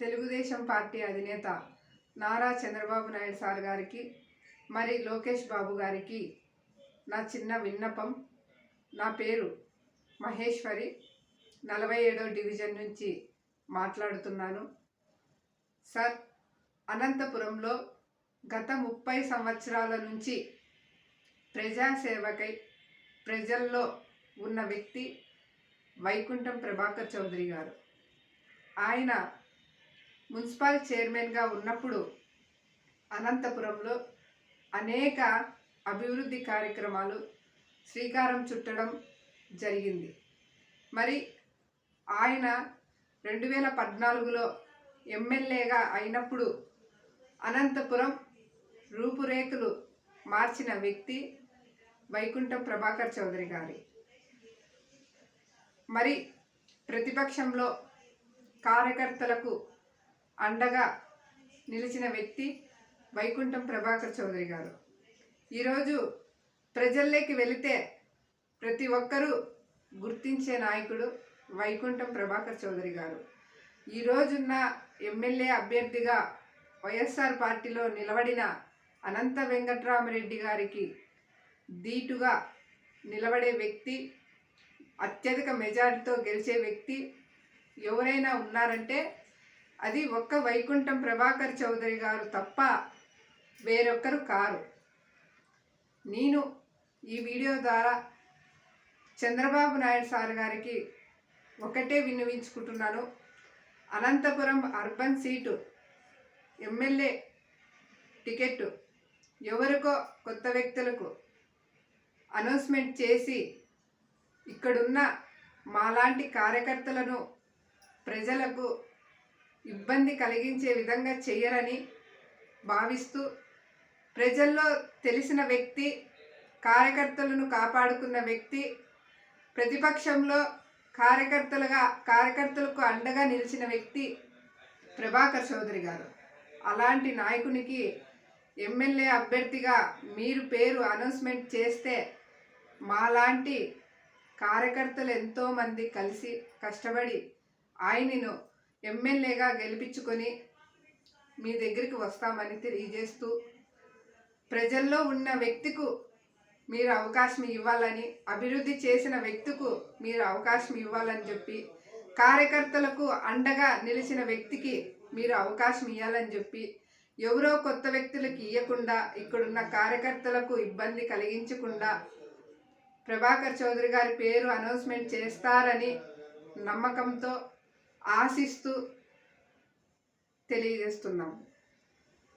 Telugu Desam party అధినేత Nara Chandrababu Naidu sir గారికి మరి లోకేష్ బాబు గారికి నా చిన్న విన్నపం. నా పేరు మహేశ్వరి. నలభై ఏడో డివిజన్ నుంచి మాట్లాడుతున్నాను. సార్ అనంతపురంలో గత ముప్పై సంవత్సరాల నుంచి ప్రజాసేవకై ప్రజల్లో ఉన్న వ్యక్తి వైకుంఠం ప్రభాకర్ చౌదరి గారు. ఆయన మున్సిపల్ చైర్మన్గా ఉన్నప్పుడు అనంతపురంలో అనేక అభివృద్ధి కార్యక్రమాలు శ్రీకారం చుట్టడం జరిగింది. మరి ఆయన రెండు వేల పద్నాలుగులో ఎమ్మెల్యేగా అయినప్పుడు అనంతపురం రూపురేఖలు మార్చిన వ్యక్తి వైకుంఠం ప్రభాకర్ చౌదరి గారి. మరి ప్రతిపక్షంలో కార్యకర్తలకు అండగా నిలిచిన వ్యక్తి వైకుంఠం ప్రభాకర్ చౌదరి గారు. ఈరోజు ప్రజల్లోకి వెళితే ప్రతి ఒక్కరూ గుర్తించే నాయకుడు వైకుంఠం ప్రభాకర్ చౌదరి గారు. ఈరోజున్న ఎమ్మెల్యే అభ్యర్థిగా వైఎస్ఆర్ పార్టీలో నిలబడిన అనంత వెంకట్రామరెడ్డి గారికి ధీటుగా నిలబడే వ్యక్తి అత్యధిక మెజారిటీతో గెలిచే వ్యక్తి ఎవరైనా ఉన్నారంటే అది ఒక్క వైకుంఠం ప్రభాకర్ చౌదరి గారు తప్ప వేరొక్కరు కారు. నేను ఈ వీడియో ద్వారా చంద్రబాబు నాయుడు సార్ గారికి ఒకటే విన్నవించుకుంటున్నాను. Anantapuram urban seat MLA ticket ఎవరికో కొత్త వ్యక్తులకు అనౌన్స్మెంట్ చేసి ఇక్కడున్న మాలాంటి కార్యకర్తలను ప్రజలకు ఇబ్బంది కలిగించే విధంగా చేయరని భావిస్తూ ప్రజల్లో తెలిసిన వ్యక్తి కార్యకర్తలను కాపాడుకున్న వ్యక్తి ప్రతిపక్షంలో కార్యకర్తలుగా కార్యకర్తలకు అండగా నిలిచిన వ్యక్తి ప్రభాకర్ చౌదరి గారు. అలాంటి నాయకునికి ఎమ్మెల్యే అభ్యర్థిగా మీరు పేరు అనౌన్స్మెంట్ చేస్తే మాలాంటి కార్యకర్తలు ఎంతోమంది కలిసి కష్టపడి ఆయనను ఎమ్మెల్యేగా గెలిపించుకొని మీ దగ్గరికి వస్తామని తెలియజేస్తూ ప్రజల్లో ఉన్న వ్యక్తికు మీరు అవకాశం ఇవ్వాలని అభివృద్ధి చేసిన వ్యక్తికు మీరు అవకాశం ఇవ్వాలని చెప్పి కార్యకర్తలకు అండగా నిలిచిన వ్యక్తికి మీరు అవకాశం ఇవ్వాలని చెప్పి ఎవరో కొత్త వ్యక్తులకు ఇవ్వకుండా ఇక్కడున్న కార్యకర్తలకు ఇబ్బంది కలిగించకుండా ప్రభాకర్ చౌదరి గారి పేరు అనౌన్స్మెంట్ చేస్తారని నమ్మకంతో ఆశిస్తూ తెలియజేస్తున్నాము